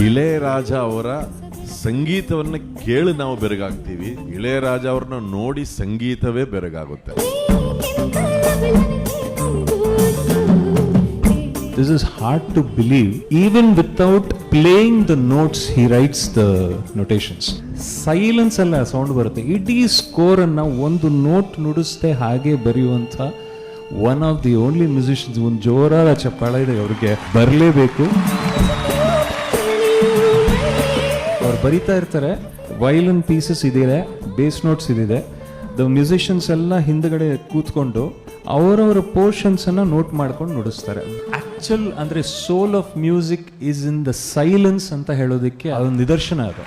ಇಳೆಯರಾಜ ಅವರ ಸಂಗೀತವನ್ನು ಕೇಳಿ ನಾವು ಬೆರಗಾಗ್ತೀವಿ ಇಳೆಯರಾಜ ಅವ್ರನ್ನ ನೋಡಿ ಸಂಗೀತವೇ ಬೆರಗಾಗುತ್ತೆ This is hard to believe. Even without playing the notes, he writes the notations. Silence ಅಲ್ಲ ಸೌಂಡ್ ಬರುತ್ತೆ ಇಡೀ ಸ್ಕೋರ್ ಅನ್ನ ಒಂದು ನೋಟ್ ನುಡಿಸದೆ ಹಾಗೆ ಬರೆಯುವಂಥ one of the only musicians ಒಂದು ಜೋರಾದ ಚಪ್ಪಾಳೆ ಇದೆ ಅವ್ರಿಗೆ ಬರಲೇಬೇಕು ಅವ್ರು ಬರಿತಾ ಇರ್ತಾರೆ. ವೈಲನ್ ಪೀಸಸ್ ಇದಿದೆ ಬೇಸ್ ನೋಟ್ಸ್ ಇದಿದೆ. ದ ಮ್ಯೂಸಿಷಿಯನ್ಸ್ ಎಲ್ಲ ಹಿಂದ್ಗಡೆ ಕೂತ್ಕೊಂಡು ಅವರವರ ಪೋರ್ಷನ್ಸ್ ಅನ್ನ ನೋಟ್ ಮಾಡ್ಕೊಂಡು ನುಡಿಸ್ತಾರೆ. ಆ್ಯಕ್ಚುಲ್ ಅಂದ್ರೆ soul of music is in the silence ಅಂತ ಹೇಳೋದಕ್ಕೆ ಅದೊಂದು ನಿದರ್ಶನ ಅದು.